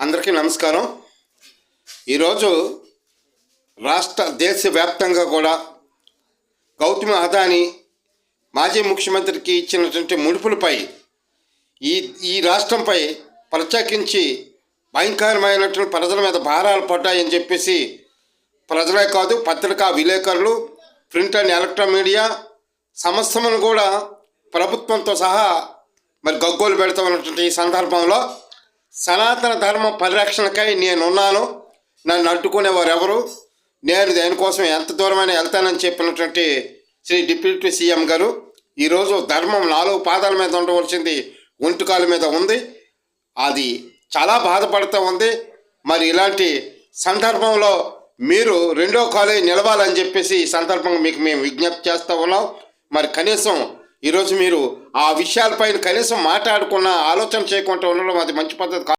అందరికీ నమస్కారం. ఈరోజు రాష్ట్ర దేశవ్యాప్తంగా కూడా గౌతమి అదాని మాజీ ముఖ్యమంత్రికి ఇచ్చినటువంటి ముడుపులపై ఈ ఈ రాష్ట్రంపై ప్రత్యేకించి భయంకరమైనటువంటి ప్రజల మీద భారాలు పడ్డాయని చెప్పేసి ప్రజలే కాదు పత్రికా విలేకరులు ప్రింట్ అండ్ ఎలక్ట్రానిక్ మీడియా సంస్థలను కూడా ప్రభుత్వంతో సహా మరి గగ్గోలు పెడతామన్నటువంటి ఈ సందర్భంలో సనాతన ధర్మ పరిరక్షణకై నేనున్నాను. నన్ను అడ్డుకునేవారు ఎవరు? నేను దేనికోసం ఎంత దూరమైనా వెళ్తానని చెప్పినటువంటి శ్రీ డిప్యూటీ సీఎం గారు ఈరోజు ధర్మం నాలుగు పాదాల మీద ఉండవలసింది ఒంటికాల మీద ఉంది. అది చాలా బాధపడుతూ ఉంది. మరి ఇలాంటి సందర్భంలో మీరు రెండో కాలేజ్ నిలవాలని చెప్పేసి ఈ సందర్భంగా మీకు మేము విజ్ఞప్తి చేస్తూ ఉన్నాం. మరి కనీసం ఈరోజు మీరు ఆ విషయాలపైన కనీసం మాట్లాడుకున్న ఆలోచన చేయకుండా ఉండడం అది మంచి పద్ధతి కాదు.